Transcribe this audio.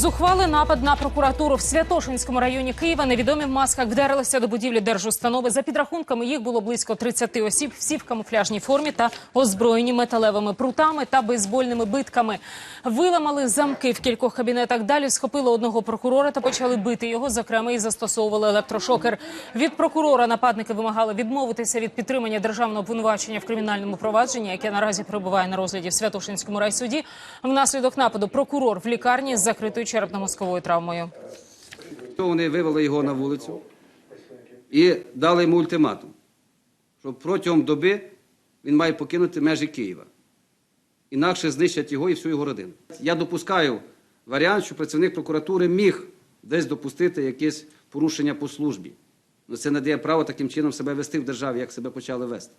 Зухвалий напад на прокуратуру в Святошинському районі Києва. Невідомі в масках вдерлися до будівлі держустанови. За підрахунками їх було близько 30 осіб. Всі в камуфляжній формі та озброєні металевими прутами та бейсбольними битками. Виламали замки в кількох кабінетах. Далі схопили одного прокурора та почали бити його. Зокрема, і застосовували електрошокер. Від прокурора нападники вимагали відмовитися від підтримання державного обвинувачення в кримінальному провадженні, яке наразі перебуває на розгляді в Святошинському райсуді. Внаслідок нападу прокурор в лікарні з закритою черепно-мозковою травмою. Вони вивели його на вулицю і дали йому ультиматум, що протягом доби він має покинути межі Києва. Інакше знищать його і всю його родину. Я допускаю варіант, що працівник прокуратури міг десь допустити якесь порушення по службі. Ну, це не дає право таким чином себе вести в державі, як себе почали вести.